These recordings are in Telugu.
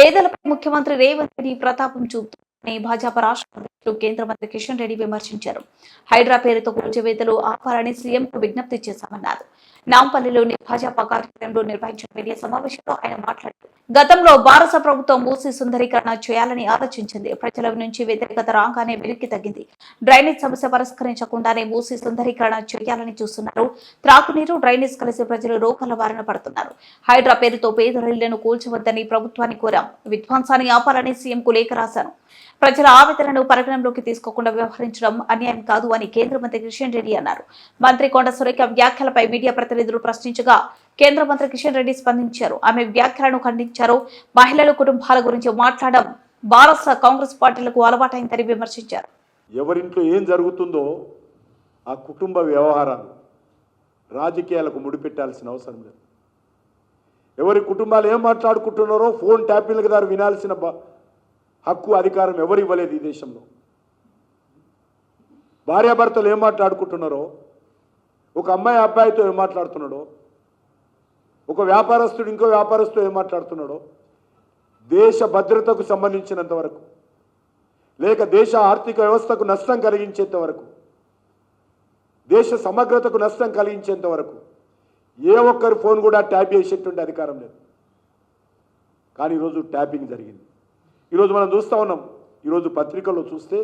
పేదలపై ముఖ్యమంత్రి రేవంత్ రెడ్డి ప్రతాపం చూపుతున్నారని భాజపా రాష్ట్ర అధ్యక్షుడు కేంద్ర మంత్రి కిషన్ రెడ్డి విమర్శించారు. హైడ్రా పేరుతో కూల్చివేతలు ఆపాలని సీఎంకు విజ్ఞప్తి చేశామన్నారు. నాంపల్లిలోని భాజపా కార్యాలయంలో నిర్వహించిన మీడియా సమావేశంలో ఆయన మాట్లాడుతూ గతంలో భారత ప్రభుత్వం మూసి సుందరీకరణ చేయాలని ఆలోచించింది. ప్రజల నుంచి వ్యతిరేకత రాగానే వెనక్కి తగ్గింది. డ్రైనేజ్ సమస్య పరిష్కరించకుండానే మూసి సుందరీకరణ చేయాలని చూస్తున్నారు. త్రాగునీరు డ్రైనేజ్ కలిసి ప్రజలు రోగాల బారిన పడుతున్నారు. హైడ్రా పేరుతో పేద ఇళ్ళను కూల్చవద్దని ప్రభుత్వాన్ని కోరాం. విధ్వంసాన్ని ఆపాలని సీఎంకు లేఖ రాశాను. ప్రజల ఆవేదనను పరిగణనలోకి తీసుకోకుండా వ్యవహరించడం అన్యాయం కాదు అని కేంద్ర మంత్రి కిషన్ రెడ్డి అన్నారు. మంత్రి కొండ సురేఖ వ్యాఖ్యలపై మీడియా ప్రతినిధులు ప్రశ్నించగా కేంద్ర మంత్రి కిషన్ రెడ్డి స్పందించారు. ఆమె వ్యాఖ్యలను ఖండించారు. మహిళల కుటుంబాల గురించి మాట్లాడడం భారత కాంగ్రెస్ పార్టీలకు అలవాటైందని విమర్శించారు. ఎవరింట్లో ఏం జరుగుతుందో ఆ కుటుంబ వ్యవహారాలు రాజకీయాలకు ముడిపెట్టాల్సిన అవసరం లేదు. ఎవరి కుటుంబాలు ఏం మాట్లాడుకుంటున్నారో ఫోన్ ట్యాపింగ్ల ద్వారా వినాల్సిన హక్కు అధికారం ఎవరు ఇవ్వలేదు ఈ దేశంలో. భార్యాభర్తలు ఏం మాట్లాడుకుంటున్నారో ఒక అమ్మాయి అబ్బాయితో ఏం మాట్లాడుతున్నాడో? ఒక వ్యాపారస్తుడు ఇంకో వ్యాపారస్తుడు ఏం మాట్లాడుతున్నాడో? దేశ భద్రతకు సంబంధించినంత వరకు లేక దేశ ఆర్థిక వ్యవస్థకు నష్టం కలిగించేంత వరకు దేశ సమగ్రతకు నష్టం కలిగించేంత వరకు ఏ ఒక్కరి ఫోన్ కూడా ట్యాప్ చేసేటువంటి అధికారం లేదు. కానీ ఈరోజు ట్యాపింగ్ జరిగింది. ఈరోజు మనం చూస్తూ ఉన్నాం. ఈరోజు పత్రికల్లో చూస్తే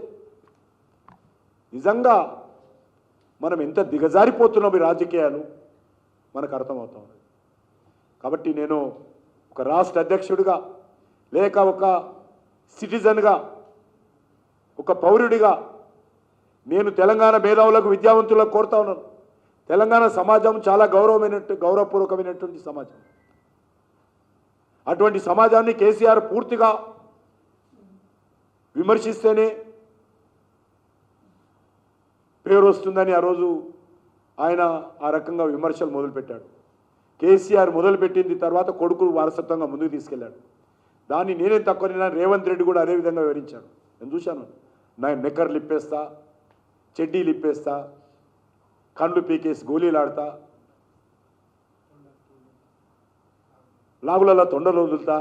నిజంగా మనం ఎంత దిగజారిపోతున్నాం ఈ రాజకీయాలు? మనకు అర్థమవుతా ఉన్నది కాబట్టి నేను ఒక రాష్ట్ర అధ్యక్షుడిగా లేక ఒక సిటిజన్గా ఒక పౌరుడిగా నేను తెలంగాణ మేధావులకు విద్యావంతులకు కోరుతా ఉన్నాను. తెలంగాణ సమాజం చాలా గౌరవమైనట్టు గౌరవపూర్వకమైనటువంటి సమాజం. అటువంటి సమాజాన్ని కేసీఆర్ పూర్తిగా విమర్శిస్తేనే పేరు వస్తుందని ఆ రోజు ఆయన ఆ రకంగా విమర్శలు మొదలుపెట్టాడు. కేసీఆర్ మొదలుపెట్టింది తర్వాత కొడుకు వారసత్వంగా ముందుకు తీసుకెళ్ళాడు దాన్ని నేనే తక్కువ నిన్న రేవంత్ రెడ్డి కూడా అదే విధంగా వివరించాడు. నేను చూశాను. నా నెక్కర్లు లిప్పేస్తా చెడ్డీ లిప్పేస్తా కండ్లు పీకేసి గోళీలాడతా లాగులలో తొండలు వదులుతా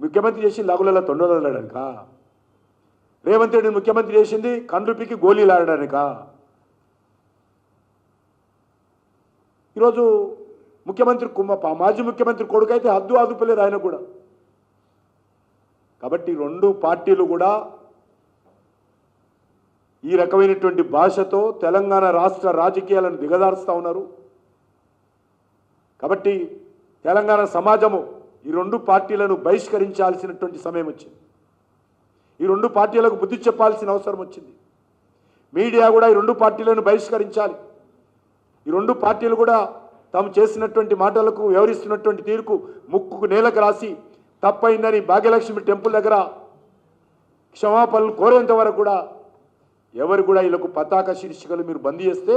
ముఖ్యమంత్రి చేసి లాగులలో తొండలు వదలడానికా? రేవంత్ రెడ్డి ముఖ్యమంత్రి చేసింది కండ్లుపికి గోళీలాడడానిక? ఈరోజు ముఖ్యమంత్రి కుమ్మ మాజీ ముఖ్యమంత్రి కొడుకు అయితే హద్దు ఆదుపలేదు ఆయన కూడా. కాబట్టి రెండు పార్టీలు కూడా ఈ రకమైనటువంటి భాషతో తెలంగాణ రాష్ట్ర రాజకీయాలను దిగదారుస్తూ ఉన్నారు. కాబట్టి తెలంగాణ సమాజము ఈ రెండు పార్టీలను బహిష్కరించాల్సినటువంటి సమయం వచ్చింది. ఈ రెండు పార్టీలకు బుద్ధి చెప్పాల్సిన అవసరం వచ్చింది. మీడియా కూడా ఈ రెండు పార్టీలను బహిష్కరించాలి. ఈ రెండు పార్టీలు కూడా తాము చేసినటువంటి మాటలకు వ్యవహరిస్తున్నటువంటి తీరుకు ముక్కుకు నేలకు రాసి తప్పైందని భాగ్యలక్ష్మి టెంపుల్ దగ్గర క్షమాపణలు కోరేంత వరకు కూడా ఎవరు కూడా వీళ్ళకు పతాక శీర్షికలు మీరు బంద్ చేస్తే